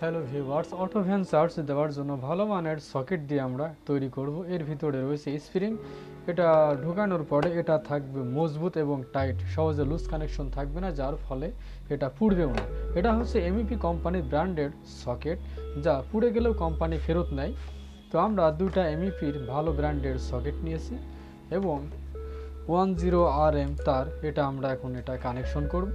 Hello viewers auto van charge দেওয়ার জন্য ভালো মানের সকেট দিয়ে আমরা তৈরি করব। এর ভিতরে রয়েছে স্প্রিং এটা ঢুকানোর পরে এটা থাকবে মজবুত এবং টাইট সহজে লুজ কানেকশন থাকবে না, যার ফলে এটা পুড়বেও না। এটা হচ্ছে এমইপি কোম্পানির ব্র্যান্ডেড সকেট যা পুড়ে গেলেও কোম্পানি ফেরত নেয়। তো আমরা দুটা এমইপির ভালো ব্র্যান্ডের সকেট নিয়েছি এবং ওয়ান জিরো আর এম তার, এটা আমরা এখন এটা কানেকশন করব।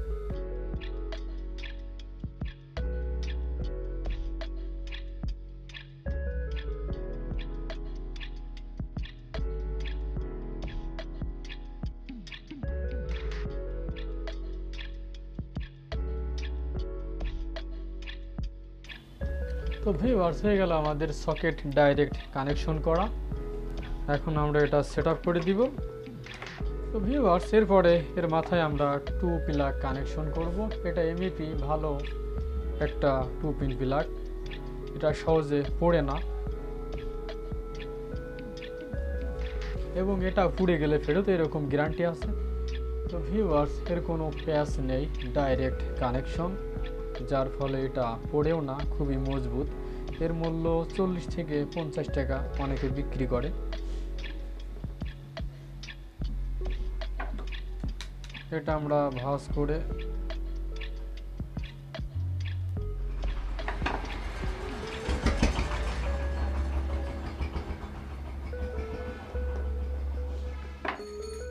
তো ভিউয়ার্স হয়ে গেল আমাদের সকেট ডাইরেক্ট কানেকশন করা। এখন আমরা এটা সেট করে দিব। তো ভিউয়ার্স এরপরে এর মাথায় আমরা টু পিলার কানেকশন করব। এটা এমইপি ভালো একটা টু পিন পিলার এটা সহজে পড়ে না। এবং এটা পুড়ে গেলে ফেরত এরকম গ্যারান্টি আছে। তো ভিউয়ার্স এর কোনো প্যাচ নেই ডাইরেক্ট কানেকশন যার ফলে এটা পড়েও না, খুবই মজবুত। এর মূল্য চল্লিশ থেকে পঞ্চাশ টাকা অনেকে বিক্রি করে। এটা আমরা ভাঁজ করে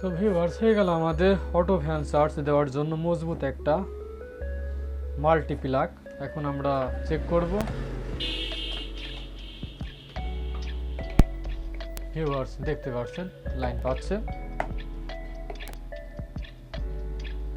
তো ভিউয়ার্স হয়ে গেল আমাদের অটো ফ্যান চার্জ দেওয়ার জন্য মজবুত একটা মাল্টি প্লাগ এখন আমরা চেক করব। ভিউয়ার্স দেখতে পাচ্ছেন? লাইন পাচ্ছে।